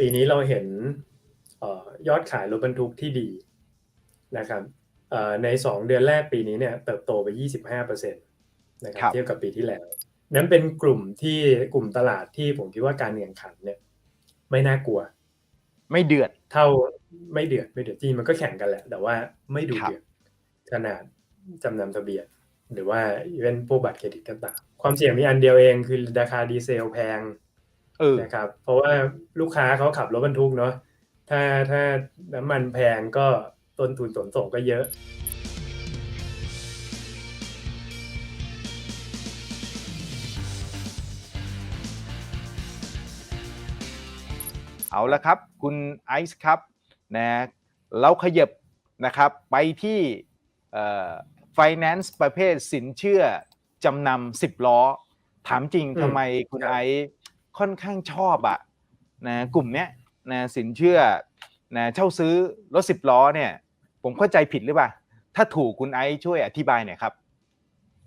ปีนี้เราเห็นเอ่อยอดขายรถบรรทุกที่ดีนะครับเอ่อใน 2 เดือนแรกปีนี้เนี่ยเติบโตไป 25%นะคครัรับบเทียบกับปีที่แล้ว นั้นเป็นกลุ่มที่กลุ่มตลาดที่ผมคิดว่าการแข่งขันเนี่ย ไม่น่ากลัว ไม่เดือด เท่าไม่เดือดไม่เดือดจริงมันก็แข่งกันแหละ แต่ว่าไม่ดูครับเดือดขนาดจำนำทะเบียนหรือว่าเป็นพวกบัตรเครดิตก็ตามความเสี่ยงมีอันเดียวเองคือราคาดีเซลแพงเออ นะครับ เพราะว่าลูกค้าเขาขับรถบรรทุกเนาะถ้าถ้าน้ำมันแพงก็ต้นทุนขนส่งก็เยอะเอาละครับ คุณไอซ์ครับนะเราขยับนะครับไปที่เอ่อ finance ประเภทสินเชื่อจำนำสิบล้อ ถามจริงอืมทำไมคุณครับไอซ์ ค่อนข้างชอบอะนะกลุ่มเนี้ยนะสินเชื่อนะเช่าซื้อรถสิบล้อเนี่ย ผมเข้าใจผิดหรือเปล่า ถ้าถูกคุณไอซ์ช่วยอธิบายหน่อยครับ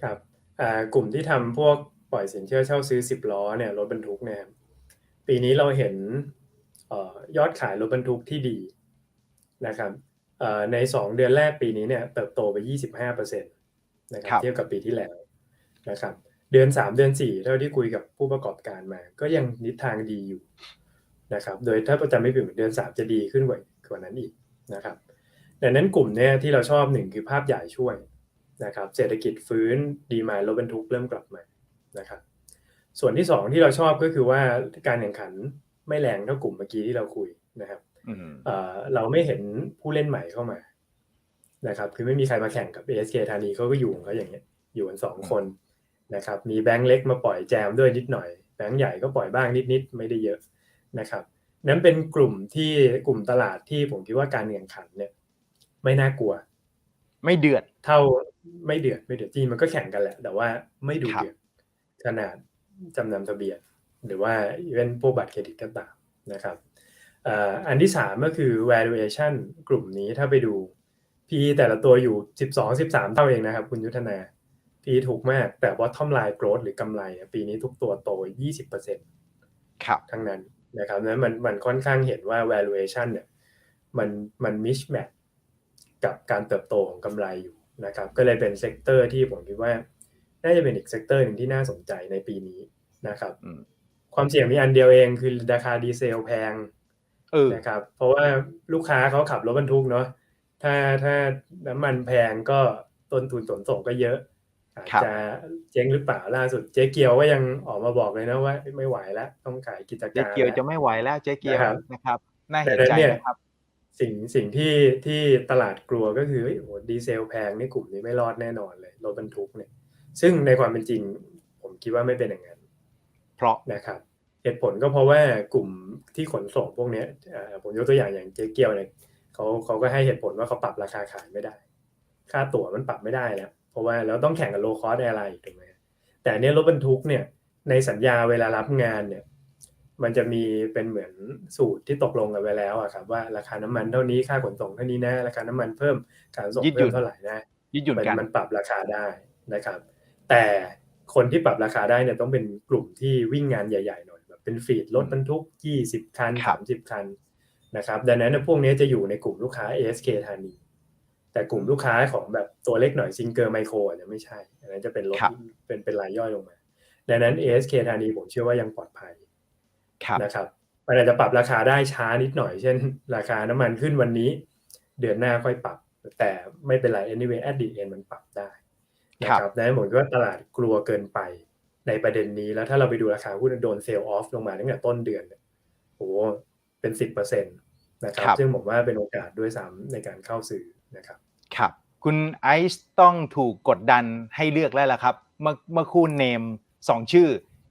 ครับอ่ากลุ่มที่ทำพวกปล่อยสินเชื่อเช่าซื้อ10ล้อเนี่ยรถบรรทุกเนี่ยปีนี้เราเห็นเอ่อยอดขายรถบรรทุกที่ดีนะครับเอ่อใน 2 เดือนแรกปีนี้เนี่ยเติบโตไป 25%นะคครัรับบเทียบกับปีที่แล้วนะครับ เดือน 3 เดือน 4 เท่าที่คุยกับผู้ประกอบการมา ก็ยังนิศทางดีอยู่นะครับ โดยถ้าประจำไม่ผิดเดือน 3 จะดีขึ้นกว่ากว่านั้นอีกนะครับดังนั้นกลุ่มเนี้ยที่เราชอบหนึ่งคือภาพใหญ่ช่วยนะครับ เศรษฐกิจฟื้นดีมายรถบรรทุกเริ่มกลับมานะครับ ส่วนที่สองที่เราชอบก็คือว่าการแข่งขันไม่แรงเท่ากลุ่มเมื่อกี้ที่เราคุยนะครับอืมเอ่อเราไม่เห็นผู้เล่นใหม่เข้ามานะครับ คือไม่มีใครมาแข่งกับ ASK ธานีเขาก็อยู่ของเขาอย่างเงี้ยอยู่กันสองคน นะครับมีแบงค์เล็กมาปล่อยแจมด้วยนิดหน่อยแบงค์ใหญ่ก็ปล่อยบ้างนิดๆไม่ได้เยอะนะครับนั้นเป็นกลุ่มที่กลุ่มตลาดที่ผมคิดว่าการแข่งขันเนี่ย ไม่น่ากลัว ไม่เดือด เท่าไม่เดือดไม่เดือดจริงมันก็แข่งกันแหละ แต่ว่าไม่ดูครับเดือดขนาดจำนำทะเบียนหรือว่าเป็นพวกบัตรเครดิตก็ตามนะครับเอ่ออันที่สามก็คือ valuation กลุ่มนี้ถ้าไปดู PE แต่ละตัวอยู่ 12 13 เท่าเองนะครับ คุณยุทธนา PE ถูกมากแต่ bottom line growth หรือกำไรอะปีนี้ทุกตัวโต 20%ครับทั้งนั้นนะครับนั้นมันมันค่อนข้างเห็นว่า valuation เนี่ยมันมัน mismatch กับการเติบโตของกำไรอยู่นะครับก็เลยเป็นเซกเตอร์ที่ผมคิดว่าน่าจะเป็นอีกเซกเตอร์หนึ่งที่น่าสนใจในปีนี้นะครับอืมความเสี่ยงมีอันเดียวเองคือราคาดีเซลแพงเออนะครับเพราะว่าลูกค้าเขาขับรถบรรทุกเนาะถ้าถ้าน้ำมันแพงก็ต้นทุนขนส่งก็เยอะ อาจครับจะเจ๊งหรือเปล่าล่าสุดเจ๊เกียวก็ยังออกมาบอกเลยนะว่าไม่ไหวแล้วต้องขายกิจเจ๊การเกียวแล้วจะไม่ไหวแล้วเจ๊เกียวนะครับนะครับน่าแต่เห็นนั้นใจเนี่ยนะครับ สิ่งสิ่งที่ที่ตลาดกลัวก็คือเฮ้ยโหดีเซลแพงนี่กลุ่มนี้ไม่รอดแน่นอนเลยรถบรรทุกเนี่ย ซึ่งในความเป็นจริง ผมคิดว่าไม่เป็นอย่างนั้น เพราะนะครับเหตุผลก็เพราะว่ากลุ่มที่ขนส่งพวกเนี้ยเอ่อผมยกตัวอย่างอย่างเจ๊เกียวเนี่ยเขาเขาก็ให้เหตุผลว่าเขาปรับราคาขายไม่ได้ ค่าตั๋วมันปรับไม่ได้แล้ว เพราะว่าเราต้องแข่งกับโลคอสแอร์ไลน์ถูกไหมแต่อันเนี้ยรถบรรทุกเนี่ยในสัญญาเวลารับงานเนี่ยมันจะมีเป็นเหมือนสูตรที่ตกลงกันไว้แล้วอะครับว่าราคาน้ำมันเท่านี้ค่าขนส่งเท่านี้นะราคาน้ำมันเพิ่มการขนส่งยืดหยุ่เพิ่มนเท่าไหร่นะยืดหยุ่นมันกันมันปรับราคาได้นะครับ แต่คนที่ปรับราคาได้เนี่ยต้องเป็นกลุ่มที่วิ่งงานใหญ่ๆหน่อยแบบเป็นฟีดรถบรรทุก 20 คันครับ30 คันนะครับดังนั้นพวกนี้จะอยู่ในกลุ่มลูกค้า ASK ธานี แต่กลุ่มลูกค้าของแบบตัวเล็กหน่อยซิงเกอร์ไมโครจะไม่ใช่อันนั้นจะเป็นรถครับเป็นเป็นรายย่อยลงมาดังนั้น ASK ธานีผมเชื่อว่ายังปลอดภัยครับนะครับมันอาจจะปรับราคาได้ช้านิดหน่อย เช่น ราคาน้ำมันขึ้นวันนี้ เดือนหน้าค่อยปรับ แต่ไม่เป็นไร anyway at the end มันปรับได้นะคครัรับบดังนั้นผมคิดว่าตลาดกลัวเกินไปในประเด็นนี้แล้วถ้าเราไปดูราคาหุ้นโดนเซลล์ออฟลงมาตั้งแต่ต้นเดือนเนี่ยโอ้โหเป็นสิบเปอร์เซ็นต์นะครับครับ ซึ่งผมว่าเป็นโอกาสด้วยซ้ำในการเข้าซื้อ นะครับครับ คุณไอซ์ต้องถูกกดดันให้เลือกแล้วล่ะครับ เมื่อเมื่อคู่เนมสองชื่อ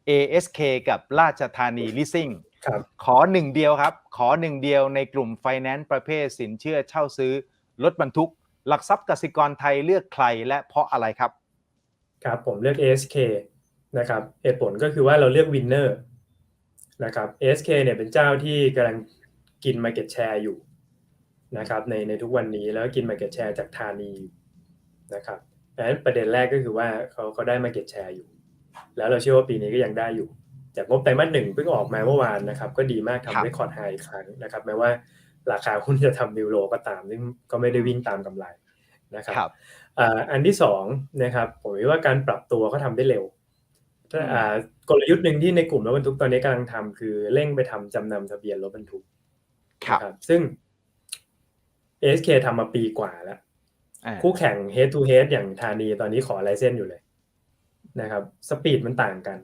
ASK กับราชธานี Leasing ครับขอหนึ่งเดียวครับ ขอหนึ่งเดียวในกลุ่ม Finance ประเภทสินเชื่อเช่าซื้อรถบรรทุก หลักทรัพย์กสิกรไทยเลือกใครและเพราะอะไรครับ ครับผมเลือก ASK นะครับเหตุผลก็คือว่าเราเลือกวินเนอร์นะครับ ASK เนี่ยเป็นเจ้าที่กำลังกิน Market Share อยู่ นะครับในในทุกวันนี้แล้วก็กิน Market Share จากธานีอยู่นะครับดังนั้นประเด็นแรกก็คือว่าเขาเขาได้ Market Share อยู่ แล้วเราเชื่อว่าปีนี้ก็ยังได้อยู่ จากงบไตรมาสหนึ่งเพิ่งออกมาเมื่อวานนะครับ ก็ดีมากครับทำได้คอร์ดไฮอีกครั้งนะครับแม้ว่าราคาหุ้นจะทำนิวโลก็ตามซึ่งก็ไม่ได้วิ่งตามกำไรนะครับครับอ่าอันที่สองนะครับผมคิดว่าการปรับตัวก็ทำได้เร็วถ้าอืมอ่ากลยุทธ์หนึ่งที่ในกลุ่มรถบรรทุกตอนนี้กำลังทำคือเร่งไปทำจำนำทะเบียนรถบรรทุกครับนะครับซึ่ง ASK ทำมาปีกว่าแล้วอ่าคู่แข่ง head to head อย่างธานีตอนนี้ขอไลเซนส์อยู่เลยนะครับสปีดมันต่างกัน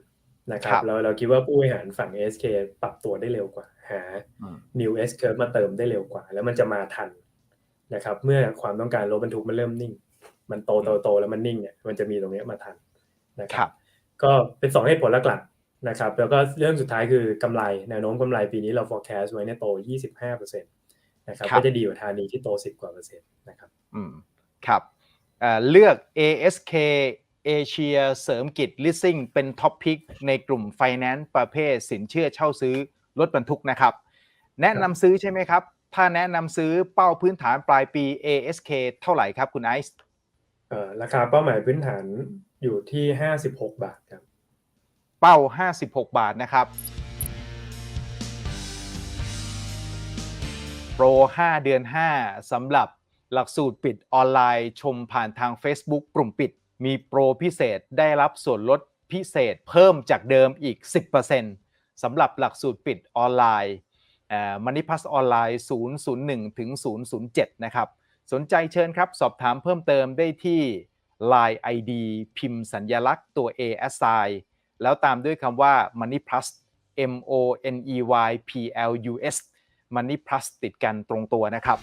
นะครับครับเราเราคิดว่าผู้บริหารฝั่ง ASK ปรับตัวได้เร็วกว่า หาอืม new S curve มาเติมได้เร็วกว่า แล้วมันจะมาทันนะครับ เมื่อความต้องการรถบรรทุกมันเริ่มนิ่ง มันโตโตโตแล้วมันนิ่งเนี่ยมันจะมีตรงเนี้ยมาทันนะคครัรับบก็เป็นสองเหตุผลหลักๆนะครับ แล้วก็เรื่องสุดท้ายคือกำไรแนวโน้มกำไรปีนี้เรา forecast ไว้เนี่ยโต 25% นะครับครับก็จะดีกว่าธานีที่โต 10 กว่าเปอร์เซ็นต์นะครับอืมครับเอ่อเลือก ASK เอเชียเสริมกิจ leasing เป็นท็อปพิกในกลุ่ม Finance ประเภทสินเชื่อเช่าซื้อรถบรรทุกนะครับ แนะนำซื้อใช่ไหมครับ ถ้าแนะนำซื้อเป้าพื้นฐานปลายปี ASK เท่าไหร่ครับคุณไอซ์เอ่อราคาเป้าหมายพื้นฐานอยู่ที่ 56 บาทครับ เป้า 56 บาทนะครับ โปร5เดือน 5สำหรับหลักสูตรปิดออนไลน์ชมผ่านทาง Facebook กลุ่มปิด มีโปรพิเศษได้รับส่วนลดพิเศษเพิ่มจากเดิมอีก 10%สำหรับหลักสูตรปิดออนไลน์มันนิพัสออนไลน์001ถึง007 นะครับ สนใจเชิญครับ สอบถามเพิ่มเติมได้ที่ Line ID พิมพ์สัญญลักษณ์ตัว A S I แล้วตามด้วยคำว่า Money Plus M O N E Y P L U S Money Plus ติดกันตรงตัวนะครับ